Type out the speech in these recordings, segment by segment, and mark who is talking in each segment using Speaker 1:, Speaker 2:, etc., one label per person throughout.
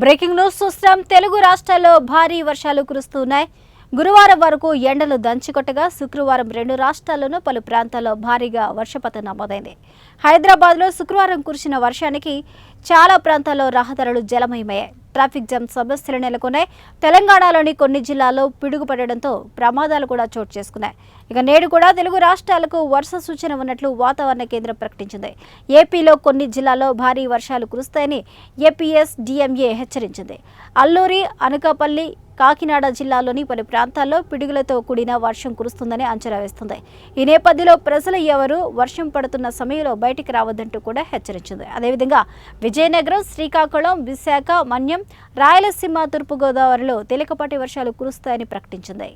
Speaker 1: Breaking news చూస్తాం తెలుగు రాష్ట్రాల్లో భారీ వర్షాలు కురుస్తున్నాయి. గురువారం వరకు ఎండలు దంచికొట్టగా శుక్రవారం రెండు రాష్ట్రాల్లోనూ పలు ప్రాంతాల్లో భారీగా వర్షపాతం నమోదైంది. హైదరాబాద్లో శుక్రవారం కురిసిన వర్షానికి చాలా ప్రాంతాల్లో రహదారులు జలమయమయ్యాయి. ట్రాఫిక్ జామ్ సమస్యలు నెలకొన్నాయి. తెలంగాణలోని కొన్ని జిల్లాల్లో పిడుగుపడడంతో ప్రమాదాలు కూడా చోటు చేసుకున్నాయి. ఇక నేడు కూడా తెలుగు రాష్ట్రాలకు వర్ష సూచన ఉన్నట్లు వాతావరణ కేంద్రం ప్రకటించింది. ఏపీలో కొన్ని జిల్లాల్లో భారీ వర్షాలు కురుస్తాయని ఏపీఎస్ డిఎంఏ హెచ్చరించింది. అల్లూరి అనకాపల్లి కాకినాడ జిల్లాలోని పలు ప్రాంతాల్లో పిడుగులతో కూడిన వర్షం కురుస్తుందని అంచనా వేస్తుంది. ఈ నేపథ్యంలో ప్రజలు ఎవరు వర్షం పడుతున్న సమయంలో బయటికి రావద్దంటూ కూడా హెచ్చరించింది. అదేవిధంగా విజయనగరం శ్రీకాకుళం విశాఖ మన్యం రాయలసీమ తూర్పుగోదావరిలో తేలికపాటి వర్షాలు కురుస్తాయని ప్రకటించింది.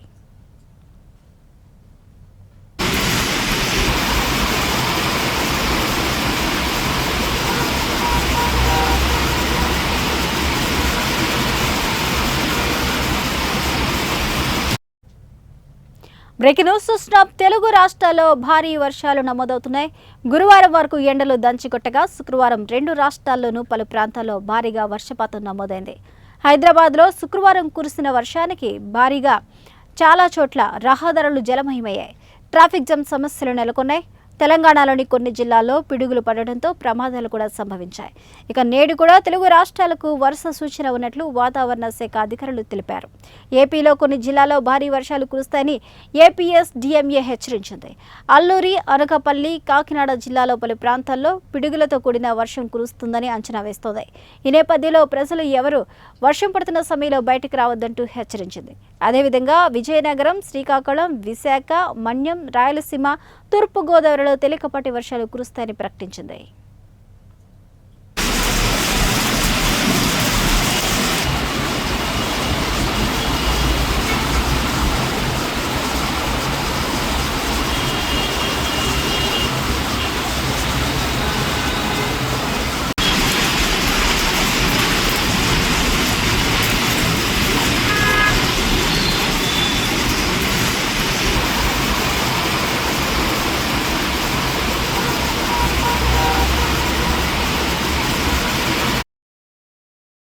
Speaker 1: బ్రేకింగ్ న్యూస్ చూస్తున్నాం. తెలుగు రాష్ట్రాల్లో భారీ వర్షాలు నమోదవుతున్నాయి. గురువారం వరకు ఎండలు దంచికొట్టగా శుక్రవారం రెండు రాష్ట్రాల్లోనూ పలు ప్రాంతాల్లో భారీగా వర్షపాతం నమోదైంది. హైదరాబాద్లో శుక్రవారం కురిసిన వర్షానికి భారీగా చాలా చోట్ల రహదారులు జలమయమయ్యాయి. ట్రాఫిక్ జామ్ సమస్యలు నెలకొన్నాయి. తెలంగాణలోని కొన్ని జిల్లాల్లో పిడుగులు పడడంతో ప్రమాదాలు కూడా సంభవించాయి. ఇక నేడు కూడా తెలుగు రాష్ట్రాలకు వరుస సూచన ఉన్నట్లు వాతావరణ శాఖ అధికారులు తెలిపారు. ఏపీలో కొన్ని జిల్లాల్లో భారీ వర్షాలు కురుస్తాయని ఏపీఎస్ డిఎంఏ హెచ్చరించింది. అల్లూరి అనకపల్లి కాకినాడ జిల్లాలో పలు ప్రాంతాల్లో పిడుగులతో కూడిన వర్షం కురుస్తుందని అంచనా వేస్తోంది. ఈ నేపథ్యంలో ప్రజలు ఎవరు వర్షం పడుతున్న సమయంలో బయటకు రావద్దంటూ హెచ్చరించింది. అదేవిధంగా విజయనగరం శ్రీకాకుళం విశాఖ మన్యం రాయలసీమ తూర్పుగోదావరిలో తేలికపాటి వర్షాలు కురుస్తాయని ప్రకటించింది.